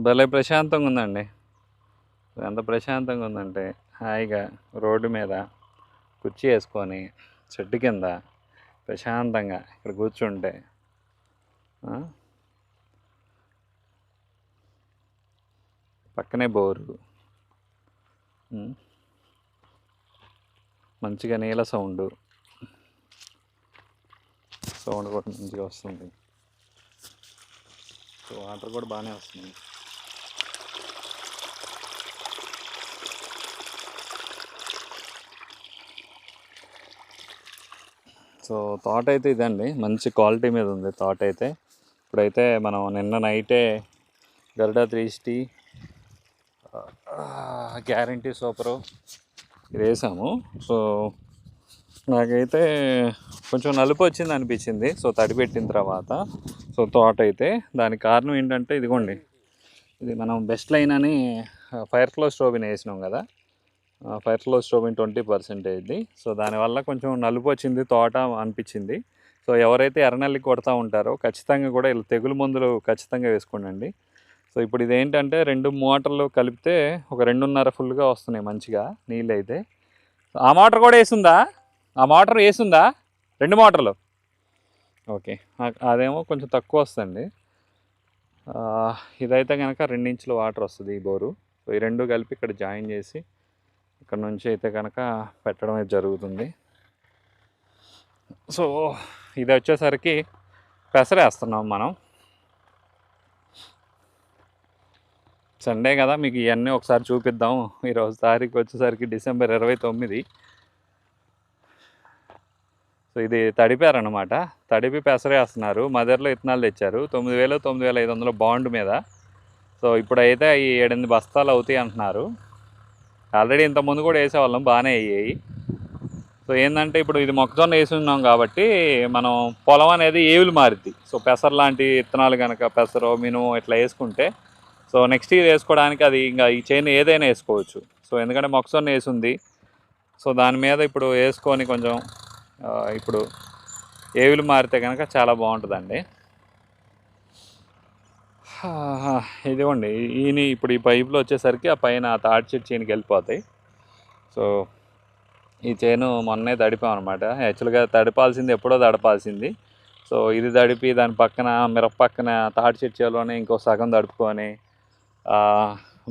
భలే ప్రశాంతంగా ఉందండి ఎంత ప్రశాంతంగా ఉందంటే హాయిగా రోడ్డు మీద కుర్చీ వేసుకొని చెట్టు కింద ప్రశాంతంగా ఇక్కడ కూర్చుంటే పక్కనే బోరు. మంచిగా నీళ్ళ సౌండ్. సౌండ్ కూడా మంచిగా వస్తుంది. సో వాటర్ కూడా బాగానే వస్తుంది. సో థాట్ అయితే ఇదండి. మంచి క్వాలిటీ మీద ఉంది థాట్ అయితే. ఇప్పుడైతే మనం నిన్న నైటే Garuda three sixty guarantee super. వేసాము సో నాకైతే కొంచెం నలుపు వచ్చింది అనిపించింది. సో తడి పెట్టిన తర్వాత సో తోట అయితే దానికి కారణం ఏంటంటే ఇదిగోండి. ఇది మనం బెస్ట్ లైన్ అని ఫైర్ ఫ్లో స్టోబిన్ వేసినాం కదా. ఫైర్ ఫ్లో స్టోబిన్ ట్వంటీ పర్సెంటేజ్ది సో దానివల్ల కొంచెం నలుపు వచ్చింది తోట అనిపించింది. సో ఎవరైతే ఎర్రనల్లి కొడతా ఉంటారో ఖచ్చితంగా కూడా ఇలా తెగులు మందులు ఖచ్చితంగా వేసుకోండి సో ఇప్పుడు ఇదేంటంటే రెండు మోటార్లు కలిపితే ఒక రెండున్నర ఫుల్గా వస్తున్నాయి మంచిగా నీళ్ళు అయితే. ఆ మోటార్ కూడా వేసిందా? ఆ మోటార్ వేసిందా? రెండు మోటార్లు. ఓకే. అదేమో కొంచెం తక్కువ వస్తుంది. ఇదైతే కనుక రెండించులు వాటర్ వస్తుంది ఈ బోరు. సో ఈ రెండు కలిపి ఇక్కడ జాయిన్ చేసి ఇక్కడ నుంచి అయితే కనుక పెట్టడం అయితే జరుగుతుంది. సో ఇది వచ్చేసరికి పెసరేస్తున్నాం మనం. సండే కదా మీకు ఇవన్నీ ఒకసారి చూపిద్దాం. ఈరోజు తారీఖు వచ్చేసరికి డిసెంబర్ ఇరవై తొమ్మిది. సో ఇది తడిపారనమాట తడిపి పెసరేస్తున్నారు మదర్లో ఇత్తనాలు తెచ్చారు. తొమ్మిది వేలు తొమ్మిది వేల ఐదు వందల బాండ్ మీద. సో ఇప్పుడైతే ఈ ఏడెనిమిది బస్తాలు అవుతాయి అంటున్నారు. ఆల్రెడీ ఇంత ముందు కూడా వేసేవాళ్ళం బాగానే అయ్యాయి. సో ఏంటంటే ఇప్పుడు ఇది మొక్కజొన్న వేసి ఉన్నాం కాబట్టి మనం పొలం అనేది ఏవులు మారుద్ది. సో పెసర లాంటి విత్తనాలు కనుక పెసరు మినుము ఇట్లా వేసుకుంటే సో నెక్స్ట్ ఇయర్ వేసుకోవడానికి అది ఇంకా ఈ చైన్ ఏదైనా వేసుకోవచ్చు. సో ఎందుకంటే మొక్కజొన్న వేసింది సో దాని మీద ఇప్పుడు వేసుకొని కొంచెం ఇప్పుడు ఏవిలు మారితే కనుక చాలా బాగుంటుందండి. ఇదిగోండి ఈయన ఇప్పుడు ఈ పైపులో వచ్చేసరికి ఆ పైన ఆ తాటి చెట్టు చైన్కి వెళ్ళిపోతాయి. సో ఈ చైను మొన్నే తడిపాం అనమాట యాక్చువల్గా తడిపాల్సింది ఎప్పుడో తడపాల్సింది. సో ఇది తడిపి దాని పక్కన మిరప పక్కన తాటి చెట్టు చేలోనే ఇంకో సగం తడుపుకొని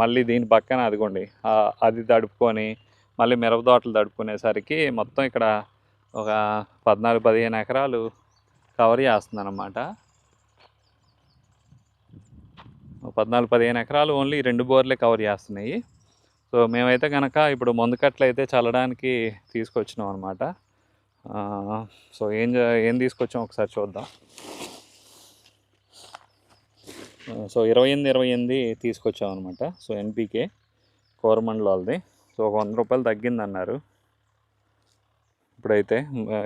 మళ్ళీ దీని పక్కన అదిగోండి అది తడుపుకొని మళ్ళీ మిరప తోటలు తడుపుకునేసరికి మొత్తం ఇక్కడ ఒక పద్నాలుగు పదిహేను ఎకరాలు కవర్ చేస్తుందన్నమాట. పద్నాలుగు పదిహేను ఎకరాలు ఓన్లీ రెండు బోర్లే కవర్ చేస్తున్నాయి. సో మేమైతే కనుక ఇప్పుడు మందుకట్లు అయితే చల్లడానికి తీసుకొచ్చినాం అనమాట సో ఏం ఏం తీసుకొచ్చాం ఒకసారి చూద్దాం. సో ఇరవై ఎనిమిది ఇరవై ఎనిమిది తీసుకొచ్చాం అనమాట సో ఎన్పికే కోరమండలది సో ఒక వంద రూపాయలు తగ్గింది అన్నారు ఇప్పుడైతే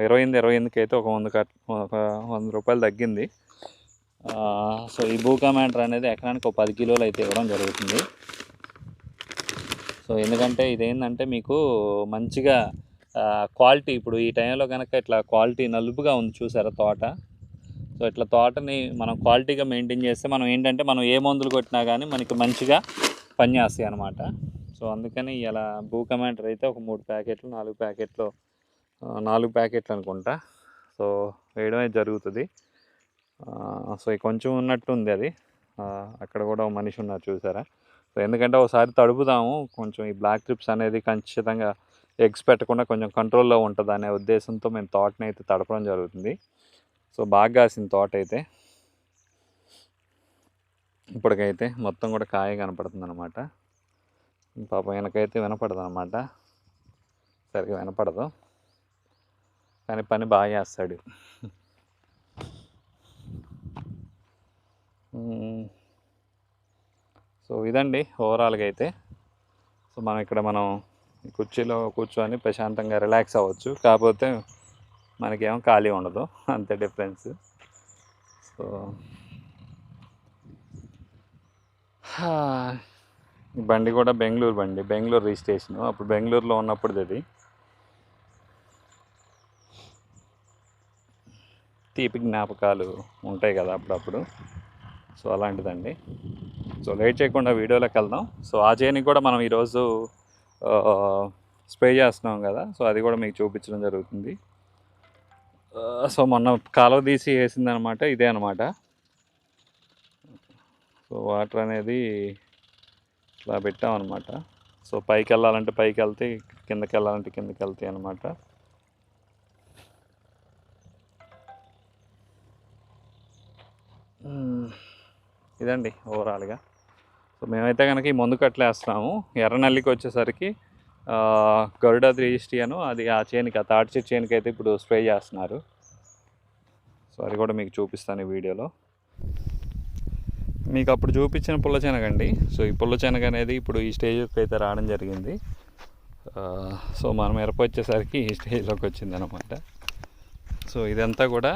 ఇరవై ఎనిమిది ఇరవై ఎనిమిదికి అయితే ఒక వంద కట్ ఒక వంద రూపాయలు తగ్గింది. సో ఈ బూకా మ్యాటర్ అనేది ఎకరానికి ఒక పది కిలోలు అయితే ఇవ్వడం జరుగుతుంది. సో ఎందుకంటే ఇదేంటంటే మీకు మంచిగా క్వాలిటీ ఇప్పుడు ఈ టైంలో కనుక ఇట్లా క్వాలిటీ నలుపుగా ఉంది చూసారా తోట? సో ఇట్లా తోటని మనం క్వాలిటీగా మెయింటైన్ చేస్తే మనం ఏంటంటే మనం ఏ మందులు కొట్టినా కానీ మనకి మంచిగా పనిచేస్తాయి అనమాట సో అందుకని ఇలా బూ కమాండర్ అయితే ఒక మూడు ప్యాకెట్లు నాలుగు ప్యాకెట్లు నాలుగు ప్యాకెట్లు అనుకుంటా. సో వేయడం అయితే జరుగుతుంది సో కొంచెం ఉన్నట్టు ఉంది అది. అక్కడ కూడా ఒక మనిషి ఉన్నారు చూసారా? సో ఎందుకంటే ఒకసారి తడుపుదాము. కొంచెం ఈ బ్లాక్ ట్రిప్స్ అనేది ఖచ్చితంగా ఎగ్స్ పెట్టకుండా కొంచెం కంట్రోల్లో ఉంటుంది అనే ఉద్దేశంతో మేము తోటని అయితే తడపడం జరుగుతుంది. సో బాగా కాసింది తోట అయితే. ఇప్పటికైతే మొత్తం కూడా కాయ కనపడుతుంది అనమాట పాపం వెనకైతే వినపడదు అనమాట సరిగ్గా వినపడదు. కానీ పని బాగా చేస్తాడు. సో ఇదండి ఓవరాల్గా అయితే. సో మనం ఇక్కడ మనం కుర్చీలో కూర్చొని ప్రశాంతంగా రిలాక్స్ అవ్వచ్చు. కాకపోతే మనకేమో ఖాళీ ఉండదు. అంతే డిఫరెన్స్. సో బండి కూడా బెంగళూరు బండి. బెంగళూరు రిజిస్ట్రేషను అప్పుడు బెంగళూరులో ఉన్నప్పుడు ఇది తీపి జ్ఞాపకాలు ఉంటాయి కదా అప్పుడప్పుడు. సో అలాంటిదండి. సో లేట్ చేయకుండా వీడియోలోకి వెళ్దాం. సో ఆ చేయని కూడా మనం ఈరోజు స్ప్రే చేస్తున్నాం కదా. సో అది కూడా మీకు చూపించడం జరుగుతుంది. సో మొన్న కాలువ తీసి వేసింది అనమాట ఇదే అనమాట. సో వాటర్ అనేది ఇట్లా పెట్టామన్నమాట సో పైకి వెళ్ళాలంటే పైకి వెళ్తే కిందకి వెళ్ళాలంటే కిందకి వెళ్తాయి అనమాట. ఇదండి ఓవరాల్గా సో మేమైతే కనుక ఈ మందు కట్టలేస్తున్నాము ఎర్రనల్లికి వచ్చేసరికి గరుడ త్రీ అను అది ఆ చేనికి ఆ తాటి చెట్టు చేనికి అయితే ఇప్పుడు స్ప్రే చేస్తున్నారు. సో అది కూడా మీకు చూపిస్తాను ఈ వీడియోలో. మీకు అప్పుడు చూపించిన పుల్ల శనగండి. సో ఈ పుల్ల శనగ అనేది ఇప్పుడు ఈ స్టేజ్కి అయితే రావడం జరిగింది. సో మనం మిరప వచ్చేసరికి ఈ స్టేజ్లోకి వచ్చింది అనమాట సో ఇదంతా కూడా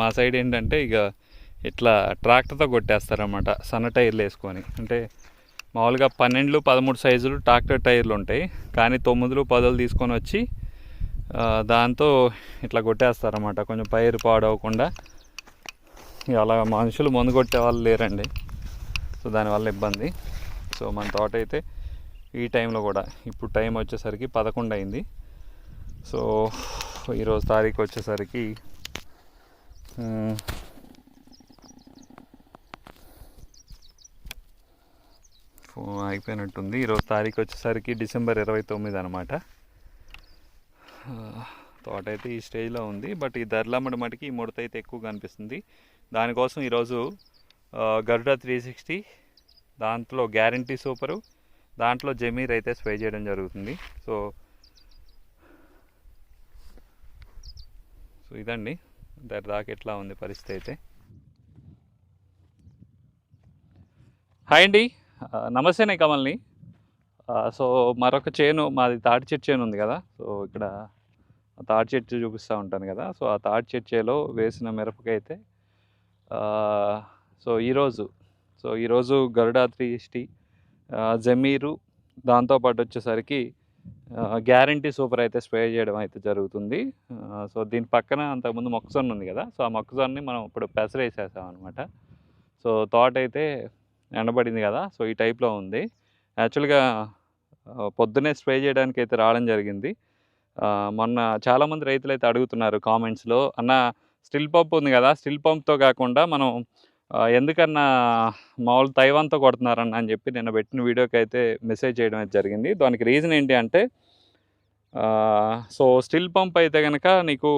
మా సైడ్ ఏంటంటే ఇక ఇట్లా ట్రాక్టర్తో కొట్టేస్తారన్నమాట సన్న టైర్లు వేసుకొని. అంటే మామూలుగా పన్నెండులు పదమూడు సైజులు ట్రాక్టర్ టైర్లు ఉంటాయి. కానీ తొమ్మిదిలు పదులు తీసుకొని వచ్చి దాంతో ఇట్లా కొట్టేస్తారన్నమాట. కొంచెం పైరు పాడవకుండా. అలా మనుషులు మందు కొట్టే వాళ్ళు లేరండి. సో దానివల్ల ఇబ్బంది. సో మన తోట అయితే ఈ టైంలో కూడా. ఇప్పుడు టైం వచ్చేసరికి పదకొండు అయింది. సో ఈరోజు తారీఖు వచ్చేసరికి ఆగిపోయినట్టుంది ఫో- ఈరోజు తారీఖు వచ్చేసరికి డిసెంబర్ ఇరవై తొమ్మిది అనమాట తోట అయితే ఈ స్టేజ్లో ఉంది. బట్ ఈ ధరలమ్మడి మటుకి ఈ ముడత అయితే ఎక్కువ కనిపిస్తుంది దానికోసం ఈరోజు గరుడ త్రీ సిక్స్టీ దాంట్లో గ్యారంటీ సూపరు. దాంట్లో జమీర్ అయితే స్ప్రే చేయడం జరుగుతుంది. సో సో ఇదండి. దాని దాకా ఎట్లా ఉంది పరిస్థితి అయితే. హాయ్ అండి. నమస్తేనే కమల్ని. సో మరొక చేను మాది తాటి చెట్టు చేను ఉంది కదా. సో ఇక్కడ తాటి చెట్టు చూపిస్తూ ఉంటాను కదా. సో ఆ తాటి చెట్టు చేలో వేసిన మిరపకైతే సో ఈరోజు సో ఈరోజు గరుడాత్రి ఇష్టి జమీరు దాంతోపాటు వచ్చేసరికి గ్యారంటీ సూపర్ అయితే స్ప్రే చేయడం అయితే జరుగుతుంది. సో దీని పక్కన అంతకుముందు మొక్కజొన్న ఉంది కదా. సో ఆ మొక్కజొన్నని మనం ఇప్పుడు పెసరేసేసాం అనమాట సో తోట అయితే ఎండబడింది కదా సో ఈ టైప్లో ఉంది. యాక్చువల్గా పొద్దునే స్ప్రే చేయడానికి అయితే రావడం జరిగింది. మొన్న చాలామంది రైతులు అయితే అడుగుతున్నారు కామెంట్స్లో అన్న స్టిల్ పంప్ ఉంది కదా స్టిల్ పంప్తో కాకుండా మనం ఎందుకన్నా మామూలు తైవాన్తో కొడుతున్నారన్న అని చెప్పి నిన్న పెట్టిన వీడియోకి అయితే మెసేజ్ చేయడం అయితే జరిగింది. దానికి రీజన్ ఏంటి అంటే సో స్టిల్ పంప్ అయితే కనుక నీకు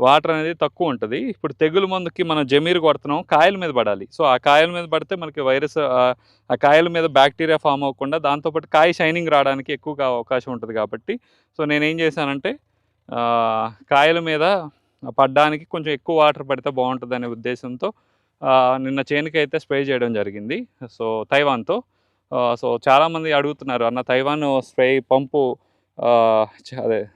వాటర్ అనేది తక్కువ ఉంటుంది. ఇప్పుడు తెగులు మందుకి మనం జమీరు కొడుతున్నాం కాయల మీద పడాలి. సో ఆ కాయల మీద పడితే మనకి వైరస్ ఆ, కాయల మీద బ్యాక్టీరియా ఫామ్ అవ్వకుండా దాంతోపాటు కాయ షైనింగ్ రావడానికి ఎక్కువగా అవకాశం ఉంటుంది కాబట్టి. సో నేనేం చేశానంటే కాయల మీద పడ్డానికి కొంచెం ఎక్కువ వాటర్ పడితే బాగుంటుంది అనే ఉద్దేశంతో నిన్న చేనుకి అయితే స్ప్రే చేయడం జరిగింది. సో తైవాన్తో. సో చాలామంది అడుగుతున్నారు అన్న తైవాన్ స్ప్రే పంపు చ- అదే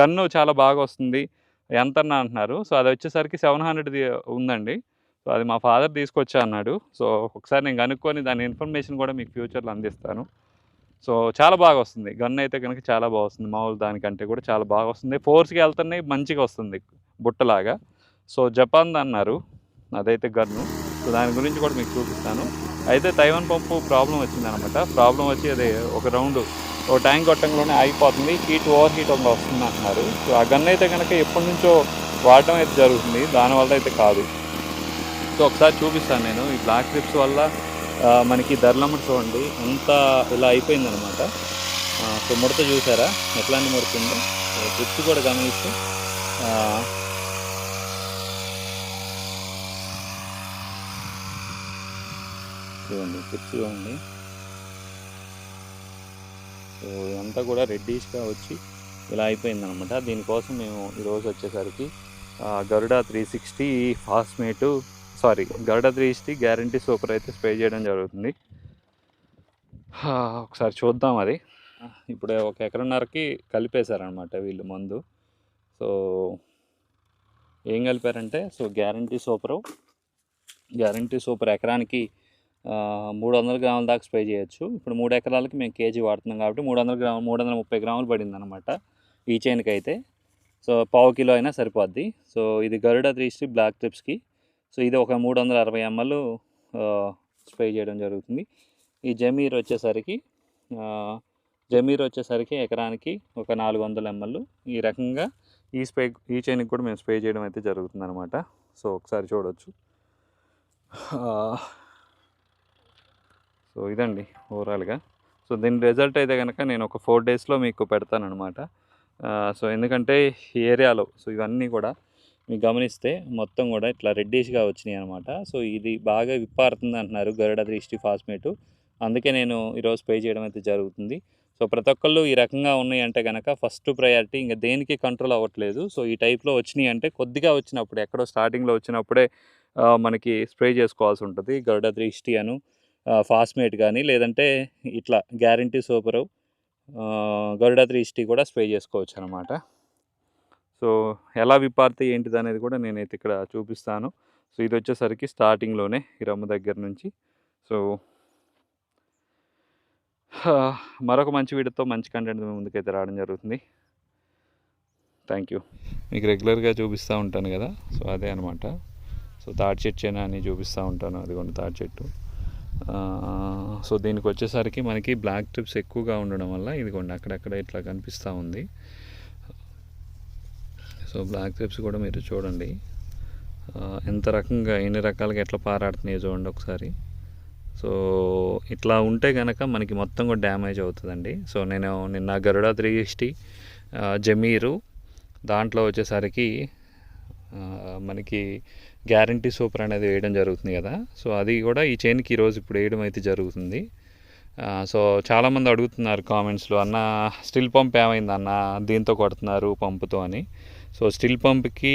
గన్ను చాలా బాగా వస్తుంది. ఎంత అన్న అంటున్నారు. సో అది వచ్చేసరికి సెవెన్ హండ్రెడ్ ఉందండి. సో అది మా ఫాదర్ తీసుకొచ్చా అన్నాడు. సో ఒకసారి నేను కనుక్కొని దాని ఇన్ఫర్మేషన్ కూడా మీకు ఫ్యూచర్లో అందిస్తాను. సో చాలా బాగా వస్తుంది. గన్ అయితే కనుక చాలా బాగా వస్తుంది. మామూలు దానికంటే కూడా చాలా బాగా వస్తుంది. ఫోర్స్కి వెళ్తున్నాయి మంచిగా వస్తుంది బుట్టలాగా. సో జపాన్ అన్నారు. అదైతే గన్ను. సో దాని గురించి కూడా మీకు చూపిస్తాను. అయితే తైవాన్ పంపు ప్రాబ్లం వచ్చిందనమాట. ప్రాబ్లం వచ్చి అది ఒక రౌండ్ ఓ ట్యాంక్ కొట్టంలోనే ఆగిపోతుంది. హీట్ ఓవర్ హీట్ వస్తుంది అంటున్నారు. సో ఆ గన్ అయితే కనుక ఎప్పటి నుంచో వాడటం అయితే జరుగుతుంది. దానివల్ల అయితే కాదు. సో ఒకసారి చూపిస్తాను నేను. ఈ బ్లాక్ ట్రిప్స్ వల్ల మనకి ధరలమ్మ చూడండి. అంత ఇలా అయిపోయిందనమాట. సో ముడత చూసారా? ఎట్లాంటి ముడత ఉందో? ట్రిప్స్ కూడా గమనిస్తే చూడండి ట్రిప్స్ చూడండి. సో ఇదంతా కూడా రెడ్డిష్గా వచ్చి ఇలా అయిపోయిందనమాట దీనికోసం మేము ఈరోజు వచ్చేసరికి Garuda Garuda three sixty ఫాస్మేటు sorry Garuda three sixty guarantee super అయితే స్ప్రే చేయడం జరుగుతుంది. ఒకసారి చూద్దాం అది. ఇప్పుడు ఒక ఎకరన్నరకి కలిపేశారనమాట వీళ్ళు మందు. సో ఏం కలిపారంటే so guarantee super. Guarantee super ఎకరానికి మూడు వందల గ్రాముల దాకా స్ప్రే చేయొచ్చు. ఇప్పుడు మూడు ఎకరాలకి మేము కేజీ వాడుతున్నాం కాబట్టి మూడు వందల గ్రాములు మూడు వందల ముప్పై గ్రాములు పడింది అనమాట ఈ చైన్కి అయితే. సో పావు కిలో అయినా సరిపోద్ది. సో ఇది గరుడ త్రీ స్ట్రీ బ్లాక్ ట్రిప్స్కి. సో ఇది ఒక మూడు వందల అరవై ఎంఎల్ స్ప్రే చేయడం జరుగుతుంది. ఈ జమీర్ వచ్చేసరికి జమీర్ వచ్చేసరికి ఎకరానికి ఒక నాలుగు వందల ఎంఎల్. ఈ రకంగా ఈ స్ప్రే ఈ చైన్కి కూడా మేము స్ప్రే చేయడం అయితే జరుగుతుంది అనమాట సో ఒకసారి చూడవచ్చు సో ఇదండి ఓవరాల్గా. సో దీని రిజల్ట్ అయితే కనుక నేను ఒక ఫోర్ డేస్లో మీకు పెడతానమాట సో ఎందుకంటే ఈ ఏరియాలో సో ఇవన్నీ కూడా మీకు గమనిస్తే మొత్తం కూడా ఇట్లా రెడ్డిష్గా వచ్చినాయి అనమాట సో ఇది బాగా విప్పారుతుంది అంటున్నారు గరుడ దృష్టి ఫాస్మేటు. అందుకే నేను ఈరోజు స్ప్రే చేయడం అయితే జరుగుతుంది. సో ప్రతి ఒక్కళ్ళు ఈ రకంగా ఉన్నాయి అంటే కనుక ఫస్ట్ ప్రయారిటీ ఇంకా దేనికి కంట్రోల్ అవ్వట్లేదు. సో ఈ టైప్లో వచ్చినాయి అంటే కొద్దిగా వచ్చినప్పుడు ఎక్కడో స్టార్టింగ్లో వచ్చినప్పుడే మనకి స్ప్రే చేసుకోవాల్సి ఉంటుంది గరుడ దృష్టి అను. ఫాస్మేట్ కానీ లేదంటే ఇట్లా గ్యారంటీ సూపరు త్రీ ఇస్టీ కూడా స్ప్రే చేసుకోవచ్చు అనమాట సో ఎలా విపార్తి ఏంటిది అనేది కూడా నేనైతే ఇక్కడ చూపిస్తాను. సో ఇది వచ్చేసరికి స్టార్టింగ్లోనే ఈ రమ్ము దగ్గర నుంచి. సో మరొక మంచి వీడియోతో మంచి కంటెంట్ మీ ముందుకైతే రావడం జరుగుతుంది. థ్యాంక్ యూ మీకు రెగ్యులర్గా చూపిస్తూ ఉంటాను కదా? సో అదే అనమాట. సో తాటి చెట్టు అని చూపిస్తూ ఉంటాను. అదిగోండి తాటి చెట్టు. సో దీనికి వచ్చేసరికి మనకి బ్లాక్ ట్రిప్స్ ఎక్కువగా ఉండడం వల్ల ఇదిగోండి అక్కడక్కడ ఇట్లా కనిపిస్తూ ఉంది. సో బ్లాక్ ట్రిప్స్ కూడా మీరు చూడండి. ఎంత రకంగా ఎన్ని రకాలుగా ఎట్లా పారాడుతున్నాయో చూడండి ఒకసారి. సో ఇట్లా ఉంటే కనుక మనకి మొత్తం కూడా డ్యామేజ్ అవుతుందండి. సో నేను నిన్న గరుడ త్రీ సిక్స్టీ జమీరు దాంట్లో వచ్చేసరికి మనకి గ్యారంటీ సూపర్ అనేది వేయడం జరుగుతుంది కదా. సో అది కూడా ఈ చైన్కి ఈరోజు ఇప్పుడు వేయడం అయితే జరుగుతుంది. సో చాలామంది అడుగుతున్నారు కామెంట్స్లో అన్న స్టిల్ పంప్ ఏమైంది అన్న? దీంతో కొడుతున్నారు పంపుతో అని. సో స్టిల్ పంప్కి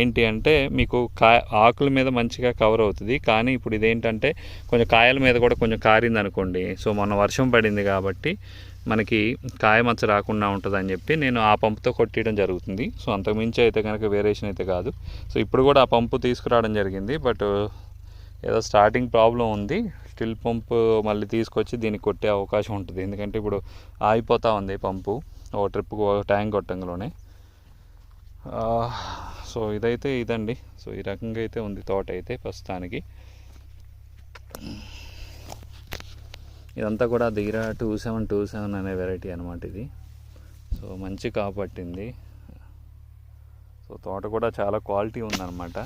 ఏంటి అంటే మీకు కా ఆకుల మీద మంచిగా కవర్ అవుతుంది. కానీ ఇప్పుడు ఇదేంటంటే కొంచెం కాయల మీద కూడా కొంచెం కారింది అనుకోండి సో మొన్న వర్షం పడింది కాబట్టి మనకి కాయమచ్చ రాకుండా ఉంటుంది అని చెప్పి నేను ఆ పంపుతో కొట్టేయడం జరుగుతుంది. సో అంతకుమించి అయితే కనుక వేరియేషన్ అయితే కాదు. సో ఇప్పుడు కూడా ఆ పంపు తీసుకురావడం జరిగింది. బట్ ఏదో స్టార్టింగ్ ప్రాబ్లం ఉంది. స్టిల్ పంపు మళ్ళీ తీసుకొచ్చి దీనికి కొట్టే అవకాశం ఉంటుంది. ఎందుకంటే ఇప్పుడు ఆగిపోతూ ఉంది పంపు. ఒక ట్రిప్కి ఒక ట్యాంక్ కొట్టంలోనే సో ఇదైతే ఇదండి. సో ఈ రకంగా అయితే ఉంది తోట అయితే ప్రస్తుతానికి. ఇదంతా కూడా Dheera two seven two seven అనే వెరైటీ అనమాట ఇది. సో మంచి కాపట్టింది. సో తోట కూడా చాలా క్వాలిటీ ఉందన్నమాట.